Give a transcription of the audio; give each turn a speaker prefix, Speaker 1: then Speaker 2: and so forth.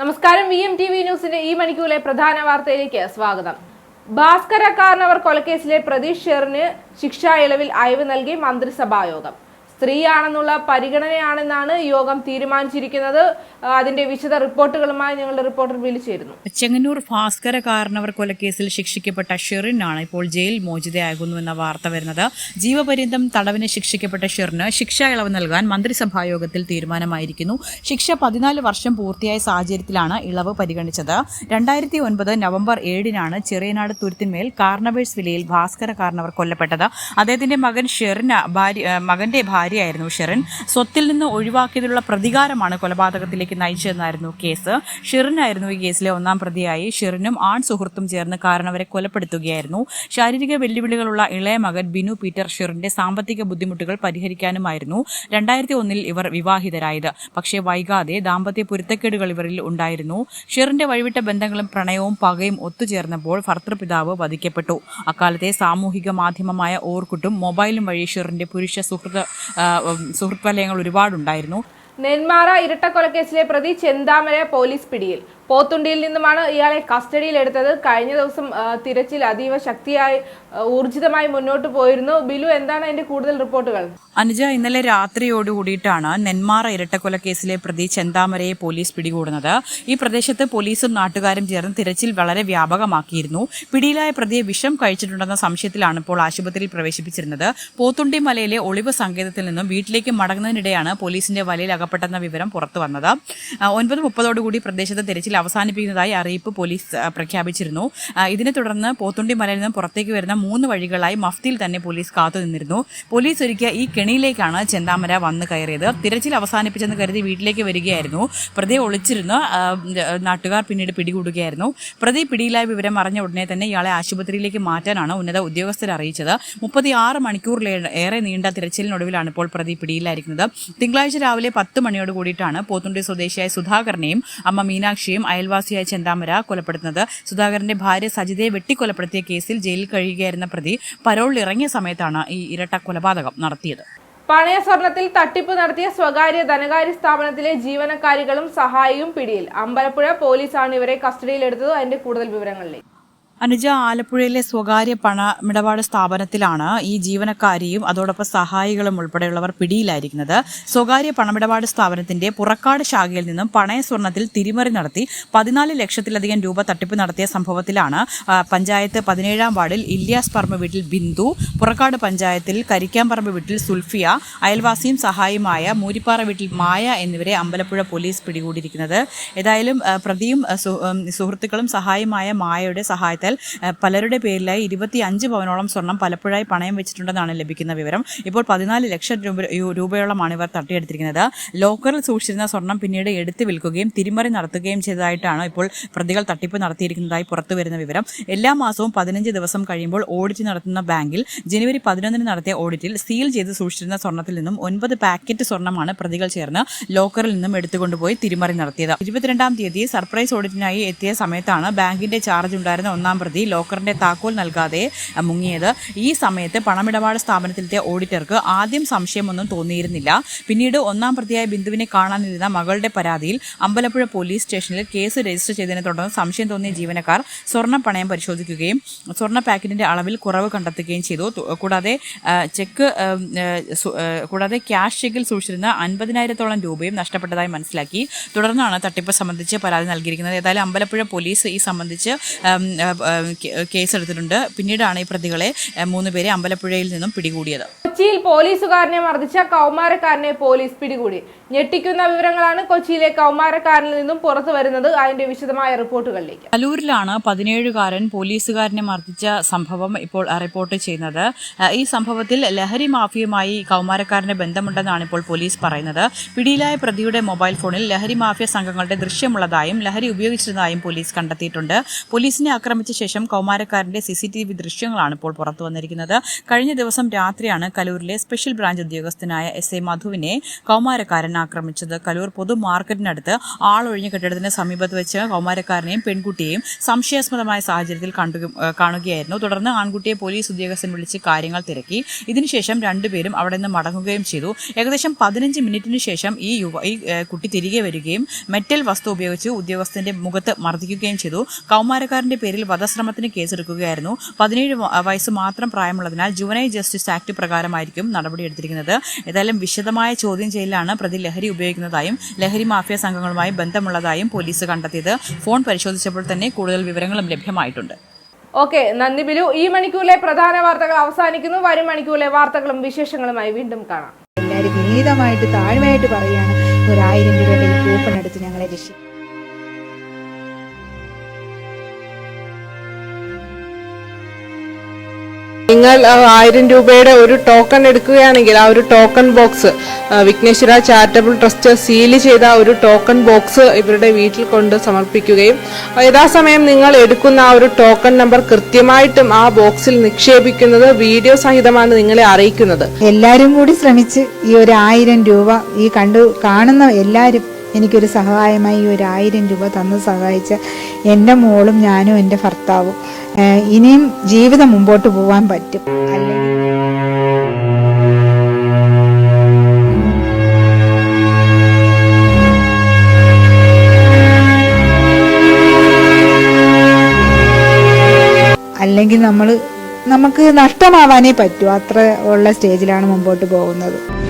Speaker 1: നമസ്കാരം. V M T V ന്യൂസിന്റെ ഈ മണിക്കൂറിലെ പ്രധാന വാർത്തയിലേക്ക് സ്വാഗതം. ഭാസ്കര കാർണവർ കൊലക്കേസിലെ പ്രതീഷ് ഷെറിന് ശിക്ഷാ ഇളവിൽ അയവ് നൽകി മന്ത്രിസഭാ യോഗം സ്ത്രീയാണെന്നുള്ള പരിഗണനയാണെന്നാണ് യോഗം തീരുമാനിച്ചിരിക്കുന്നത്. അതിന്റെ വിശദ റിപ്പോർട്ടുകളുമായി ഞങ്ങളുടെ റിപ്പോർട്ടർ വിളിച്ചിരുന്നു
Speaker 2: ചെങ്ങന്നൂർ ഭാസ്കര കാരണവർ കൊലക്കേസിൽ ശിക്ഷിക്കപ്പെട്ട ഷെറിനാണ് ഇപ്പോൾ ജയിൽ മോചിതയാകുന്നു എന്ന വാർത്ത വരുന്നത്. ജീവപര്യന്തം തടവിന് ശിക്ഷിക്കപ്പെട്ട ഷെറിന് ശിക്ഷ ഇളവ് നൽകാൻ മന്ത്രിസഭാ യോഗത്തിൽ തീരുമാനമായിരിക്കുന്നു. ശിക്ഷ പതിനാല് വർഷം പൂർത്തിയായ സാഹചര്യത്തിലാണ് ഇളവ് പരിഗണിച്ചത്. രണ്ടായിരത്തി ഒൻപത് നവംബർ ഏഴിനാണ് ചെറിയനാട് തുരുത്തിന്മേൽ കാർണവേഴ്സ് വിലയിൽ ഭാസ്കര കാരണവർ കൊല്ലപ്പെട്ടത്. അദ്ദേഹത്തിന്റെ മകൻ ഷെറിന് ഭാര്യ മകന്റെ മകന്റെ ഭാര്യയായിരുന്നു ഷെറിൻ. സ്വത്തിൽ നിന്ന് ഒഴിവാക്കിയതിലുള്ള പ്രതികാരമാണ് കൊലപാതകത്തിലേക്ക് നയിച്ചതെന്നായിരുന്നു കേസ്. ഷെറിനായിരുന്നു ഈ കേസിലെ ഒന്നാം പ്രതിയായി. ഷെറിനും ആൺ സുഹൃത്തും ചേർന്ന് കാരണവരെ കൊലപ്പെടുത്തുകയായിരുന്നു. ശാരീരിക വെല്ലുവിളികളുള്ള ഇളയ മകൻ ബിനു പീറ്റർ ഷെറിന്റെ സാമ്പത്തിക ബുദ്ധിമുട്ടുകൾ പരിഹരിക്കാനുമായിരുന്നു രണ്ടായിരത്തി ഒന്നിൽ ഇവർ വിവാഹിതരായത്. പക്ഷേ വൈകാതെ ദാമ്പത്യ പൊരുത്തക്കേടുകൾ ഇവരിൽ ഉണ്ടായിരുന്നു. ഷെറിന്റെ വഴിവിട്ട ബന്ധങ്ങളും പ്രണയവും പകയും ഒത്തുചേർന്നപ്പോൾ ഭർത്തൃപിതാവ് വധിക്കപ്പെട്ടു. അക്കാലത്തെ സാമൂഹിക മാധ്യമമായ ഓർക്കുട്ടും മൊബൈലും വഴി ഷെറിന്റെ പുരുഷ സുഹൃത്ത് സുഹൃത്ത് വലയങ്ങൾ ഒരുപാടുണ്ടായിരുന്നു.
Speaker 1: നെന്മാറ ഇരട്ടക്കൊലക്കേസിലെ പ്രതി ചെന്താമര പോലീസ് പിടിയിൽ. പോത്തുണ്ടിയിൽ നിന്നുമാണ് ഇയാളെ കസ്റ്റഡിയിലെടുത്തത്. കഴിഞ്ഞ ദിവസം തിരച്ചിൽ അതീവ ശക്തിയായി ഊർജിതമായി മുന്നോട്ട് പോയിരുന്നു. ബിലു എന്താണ് അതിന്റെ കൂടുതൽ റിപ്പോർട്ടുകൾ?
Speaker 2: അനുജ ഇന്നലെ രാത്രിയോടുകൂടിയിട്ടാണ് നെന്മാറ ഇരട്ടക്കൊല കേസിലെ പ്രതി ചെന്താമരയെ പോലീസ് പിടികൂടുന്നത്. ഈ പ്രദേശത്ത് പോലീസും നാട്ടുകാരും ചേർന്ന് തിരച്ചിൽ വളരെ വ്യാപകമാക്കിയിരുന്നു. പിടിയിലായ പ്രതിയെ വിഷം കഴിച്ചിട്ടുണ്ടെന്ന സംശയത്തിലാണ് ഇപ്പോൾ ആശുപത്രിയിൽ പ്രവേശിപ്പിച്ചിരുന്നത്. പോത്തുണ്ടി മലയിലെ ഒളിവ് സങ്കേതത്തിൽ നിന്നും വീട്ടിലേക്ക് മടങ്ങുന്നതിനിടെയാണ് പോലീസിന്റെ വലയിൽ അകപ്പെട്ടെന്ന വിവരം പുറത്തു വന്നത് ഒൻപത് മുപ്പതോടുകൂടി പ്രദേശത്ത് തിരച്ചിൽ അവസാനിപ്പിക്കുന്നതായി അറിയിപ്പ് പോലീസ് പ്രഖ്യാപിച്ചിരുന്നു. ഇതിനെ തുടർന്ന് പോത്തുണ്ടി മലയിൽ നിന്ന് പുറത്തേക്ക് വരുന്ന മൂന്ന് വഴികളായി മഫ്തിയിൽ തന്നെ പോലീസ് കാത്തുനിന്നിരുന്നു പോലീസ് ഒരുക്കിയ ഈ കെണിയിലേക്കാണ് ചെന്താമര വന്നു കയറിയത്. തിരച്ചിൽ അവസാനിപ്പിച്ചെന്ന് കരുതി വീട്ടിലേക്ക് വരികയായിരുന്നു. പ്രതിയെ ഒളിച്ചിരുന്ന് നാട്ടുകാർ പിന്നീട് പിടികൂടുകയായിരുന്നു. പ്രതി പിടിയിലായ വിവരം അറിഞ്ഞ ഉടനെ തന്നെ ഇയാളെ ആശുപത്രിയിലേക്ക് മാറ്റാനാണ് ഉന്നത ഉദ്യോഗസ്ഥർ അറിയിച്ചത്. മുപ്പത്തിയാറ് മണിക്കൂറിലേറെ ഏറെ നീണ്ട തിരച്ചിലിനൊടുവിലാണ് ഇപ്പോൾ പ്രതി പിടിയിലായിരിക്കുന്നത്. തിങ്കളാഴ്ച രാവിലെ പത്ത് മണിയോട് കൂടിയിട്ടാണ് പോത്തുണ്ടി സ്വദേശിയായ സുധാകരനെയും അമ്മ മീനാക്ഷിയും അയൽവാസിയായ ചെന്താമര കൊലപ്പെടുത്തുന്നത്. സുധാകരന്റെ ഭാര്യ സജിതയെ വെട്ടിക്കൊലപ്പെടുത്തിയ കേസിൽ ജയിലിൽ കഴിയുകയായിരുന്ന പ്രതി പരോളിൽ ഇറങ്ങിയ സമയത്താണ് ഈ ഇരട്ട കൊലപാതകം നടത്തിയത്.
Speaker 1: പണയ സ്വർണത്തിൽ തട്ടിപ്പ് നടത്തിയ സ്വകാര്യ ധനകാര്യ സ്ഥാപനത്തിലെ ജീവനക്കാരികളും സഹായിയും പിടിയിൽ. അമ്പലപ്പുഴ പോലീസാണ് ഇവരെ കസ്റ്റഡിയിലെടുത്തത്. അതിന്റെ കൂടുതൽ വിവരങ്ങളിലേക്ക്.
Speaker 2: അനുജ ആലപ്പുഴയിലെ സ്വകാര്യ പണമിടപാട് സ്ഥാപനത്തിലാണ് ഈ ജീവനക്കാരിയും അതോടൊപ്പം സഹായികളും ഉൾപ്പെടെയുള്ളവർ പിടിയിലായിരിക്കുന്നത്. സ്വകാര്യ പണമിടപാട് സ്ഥാപനത്തിന്റെ പുറക്കാട് ശാഖയിൽ നിന്നും പണയ സ്വർണത്തിൽ തിരിമറി നടത്തി പതിനാല് ലക്ഷത്തിലധികം രൂപ തട്ടിപ്പ് നടത്തിയ സംഭവത്തിലാണ് പഞ്ചായത്ത് പതിനേഴാം വാർഡിൽ ഇല്യാസ് പറമ്പ് വീട്ടിൽ ബിന്ദു പുറക്കാട് പഞ്ചായത്തിൽ കരിക്കാമ്പറമ്പ് വീട്ടിൽ സുൽഫിയ അയൽവാസിയും സഹായിയുമായ മൂരിപ്പാറ വീട്ടിൽ മായ എന്നിവരെ അമ്പലപ്പുഴ പോലീസ് പിടികൂടിയിരിക്കുന്നത്. ഏതായാലും പ്രതിയും സുഹൃത്തുക്കളും സഹായമായ മായയുടെ സഹായത്താൽ ആ, പലരുടെ പേരിലായി ഇരുപത്തി അഞ്ച് പവനോളം സ്വർണം പലപ്പോഴായി പണയം വെച്ചിട്ടുണ്ടെന്നാണ് ലഭിക്കുന്ന വിവരം. ഇപ്പോൾ പതിനാല് ലക്ഷം രൂപ രൂപയോളമാണ് ഇവർ തട്ടിയെടുത്തിരിക്കുന്നത്. ലോക്കറിൽ സൂക്ഷിച്ചിരുന്ന സ്വർണം പിന്നീട് എടുത്തു വിൽക്കുകയും തിരിമറി നടത്തുകയും ചെയ്തതായിട്ടാണ് ഇപ്പോൾ പ്രതികൾ തട്ടിപ്പ് നടത്തിയിരിക്കുന്നതായി പുറത്തു വരുന്ന വിവരം. എല്ലാ മാസവും പതിനഞ്ച് ദിവസം കഴിയുമ്പോൾ ഓഡിറ്റ് നടത്തുന്ന ബാങ്കിൽ ജനുവരി പതിനൊന്നിന് നടത്തിയ ഓഡിറ്റിൽ സീൽ ചെയ്ത് സൂക്ഷിച്ചിരുന്ന സ്വർണത്തിൽ നിന്നും ഒൻപത് പാക്കറ്റ് സ്വർണമാണ് പ്രതികൾ ചേർന്ന് ലോക്കറിൽ നിന്നും എടുത്തുകൊണ്ടുപോയി തിരിമറി നടത്തിയത്. ഇരുപത്തിരണ്ടാം തീയതി സർപ്രൈസ് ഓഡിറ്റിനായി എത്തിയ സമയത്താണ് ബാങ്കിന്റെ ചാർജ് ഉണ്ടായിരുന്ന ഒന്നാം പ്രതി ലോക്കറിന്റെ താക്കോൽ നൽകാതെ മുങ്ങിയത്. ഈ സമയത്ത് പണമിടപാട് സ്ഥാപനത്തിലത്തെ ഓഡിറ്റർക്ക് ആദ്യം സംശയമൊന്നും തോന്നിയിരുന്നില്ല. പിന്നീട് ഒന്നാം പ്രതിയായ ബിന്ദുവിനെ കാണാനിരുന്ന മകളുടെ പരാതിയിൽ അമ്പലപ്പുഴ പോലീസ് സ്റ്റേഷനിൽ കേസ് രജിസ്റ്റർ ചെയ്തതിനെ തുടർന്ന് സംശയം തോന്നിയ ജീവനക്കാർ സ്വർണ പണയം പരിശോധിക്കുകയും സ്വർണ പാക്കറ്റിന്റെ അളവിൽ കുറവ് കണ്ടെത്തുകയും ചെയ്തു. കൂടാതെ ചെക്ക് കൂടാതെ ക്യാഷ് ചെക്കിൽ സൂക്ഷിച്ചിരുന്ന അൻപതിനായിരത്തോളം രൂപയും നഷ്ടപ്പെട്ടതായി മനസ്സിലാക്കി. തുടർന്നാണ് തട്ടിപ്പ് സംബന്ധിച്ച് പരാതി നൽകിയിരിക്കുന്നത്. ഏതായാലും അമ്പലപ്പുഴ പോലീസ് ഈ സംബന്ധിച്ച് കേസെടുത്തിട്ടുണ്ട്. പിന്നീടാണ് ഈ പ്രതികളെ മൂന്ന് പേരെ അമ്പലപ്പുഴയിൽ നിന്നും പിടികൂടിയത്.
Speaker 1: കൊച്ചിയിൽ പോലീസുകാരനെ മർദ്ദിച്ച കൗമാരക്കാരനെ പോലീസ് പിടികൂടി. ഞെട്ടിക്കുന്ന വിവരങ്ങളാണ് കൊച്ചിയിലെ കൗമാരക്കാരനിൽ നിന്നും പുറത്തു വരുന്നത്. അതിന്റെ വിശദമായ റിപ്പോർട്ടുകളിലേക്ക്.
Speaker 2: അലൂരിലാണ് പതിനേഴുകാരൻ പോലീസുകാരനെ മർദ്ദിച്ച സംഭവം ഇപ്പോൾ റിപ്പോർട്ട് ചെയ്യുന്നത്. ഈ സംഭവത്തിൽ ലഹരി മാഫിയുമായി കൗമാരക്കാരന് ബന്ധമുണ്ടെന്നാണ് ഇപ്പോൾ പോലീസ് പറയുന്നത്. പിടിയിലായ പ്രതിയുടെ മൊബൈൽ ഫോണിൽ ലഹരി മാഫിയ സംഘങ്ങളുടെ ദൃശ്യമുള്ളതായും ലഹരി ഉപയോഗിച്ചിരുന്നതായും പോലീസ് കണ്ടെത്തിയിട്ടുണ്ട്. പോലീസിനെ ആക്രമിച്ച ശേഷം കൗമാരക്കാരന്റെ സി സി ടി വി ദൃശ്യങ്ങളാണ് ഇപ്പോൾ പുറത്തു വന്നിരിക്കുന്നത്. കഴിഞ്ഞ ദിവസം രാത്രിയാണ് കലൂർ കലൂരിലെ സ്പെഷ്യൽ ബ്രാഞ്ച് ഉദ്യോഗസ്ഥനായ എസ് എ മധുവിനെ കൗമാരക്കാരൻ ആക്രമിച്ചത്. കലൂർ പൊതു മാർക്കറ്റിനടുത്ത് ആളൊഴിഞ്ഞ കെട്ടിടത്തിന് സമീപത്ത് വെച്ച് കൗമാരക്കാരനെയും പെൺകുട്ടിയെയും സംശയാസ്പദമായ സാഹചര്യത്തിൽ കാണുകയായിരുന്നു. തുടർന്ന് ആൺകുട്ടിയെ പോലീസ് ഉദ്യോഗസ്ഥൻ വിളിച്ച് കാര്യങ്ങൾ തിരക്കി. ഇതിനുശേഷം രണ്ടുപേരും അവിടെ നിന്ന് മടങ്ങുകയും ചെയ്തു. ഏകദേശം പതിനഞ്ച് മിനിറ്റിന് ശേഷം ഈ യുവ ഈ കുട്ടി തിരികെ വരികയും മെറ്റൽ വസ്തു ഉപയോഗിച്ച് ഉദ്യോഗസ്ഥന്റെ മുഖത്ത് മർദ്ദിക്കുകയും ചെയ്തു. കൗമാരക്കാരന്റെ പേരിൽ വധശ്രമത്തിന് കേസെടുക്കുകയായിരുന്നു. പതിനേഴ് വയസ്സ് മാത്രം പ്രായമുള്ളതിനാൽ ജുവനൈ ജസ്റ്റിസ് ആക്ട് പ്രകാരമായിരിക്കും നടപടിയെടുത്തിരിക്കുന്നത് ഏതായാലും വിശദമായ ചോദ്യം ചെയ്യലാണ് പ്രതി ലഹരി ഉപയോഗിക്കുന്നതായും ലഹരി മാഫിയ സംഘങ്ങളുമായി ബന്ധമുള്ളതായും പോലീസ് കണ്ടെത്തിയത്. ഫോൺ പരിശോധിച്ചപ്പോൾ തന്നെ കൂടുതൽ വിവരങ്ങളും ലഭ്യമായിട്ടുണ്ട്.
Speaker 1: ഓക്കെ നന്ദി ബിലു. ഈ മണിക്കൂറിലെ പ്രധാന വാർത്തകൾ അവസാനിക്കുന്നു. വരും മണിക്കൂറിലെ വാർത്തകളും വിശേഷങ്ങളുമായി വീണ്ടും കാണാം.
Speaker 3: എല്ലാവരും വിനീതമായിട്ട് താഴ്മയായിട്ട് പറയുകയാണ്. ഒരായിരം രൂപയുടെ കൂപ്പൺ എടുത്ത് ഞങ്ങളെ രക്ഷിക്കും.
Speaker 4: നിങ്ങൾ ആയിരം രൂപയുടെ ഒരു ടോക്കൺ എടുക്കുകയാണെങ്കിൽ ആ ഒരു token box Vighneshwara charitable trust seal ചെയ്ത ഒരു ടോക്കൺ ബോക്സ് ഇവരുടെ വീട്ടിൽ കൊണ്ട് സമർപ്പിക്കുകയും യഥാസമയം നിങ്ങൾ എടുക്കുന്ന ആ ഒരു ടോക്കൺ നമ്പർ കൃത്യമായിട്ടും ആ ബോക്സിൽ നിക്ഷേപിക്കുന്നത് വീഡിയോ സഹിതമാണ് നിങ്ങളെ അറിയിക്കുന്നത്.
Speaker 3: എല്ലാവരും കൂടി ശ്രമിച്ച് ഈ ഒരു ആയിരം രൂപ ഈ കണ്ടു കാണുന്ന എല്ലാവരും എനിക്കൊരു സഹായമായി ഒരു ആയിരം രൂപ തന്ന് സഹായിച്ച എന്റെ മോളും ഞാനും എന്റെ ഭർത്താവും. ഇനിയും ജീവിതം മുമ്പോട്ട് പോകാൻ പറ്റും. അല്ലെങ്കിൽ അല്ലെങ്കിൽ നമ്മൾ നമുക്ക് നഷ്ടമാവാനേ പറ്റൂ. അത്ര ഉള്ള സ്റ്റേജിലാണ് മുമ്പോട്ട് പോകുന്നത്.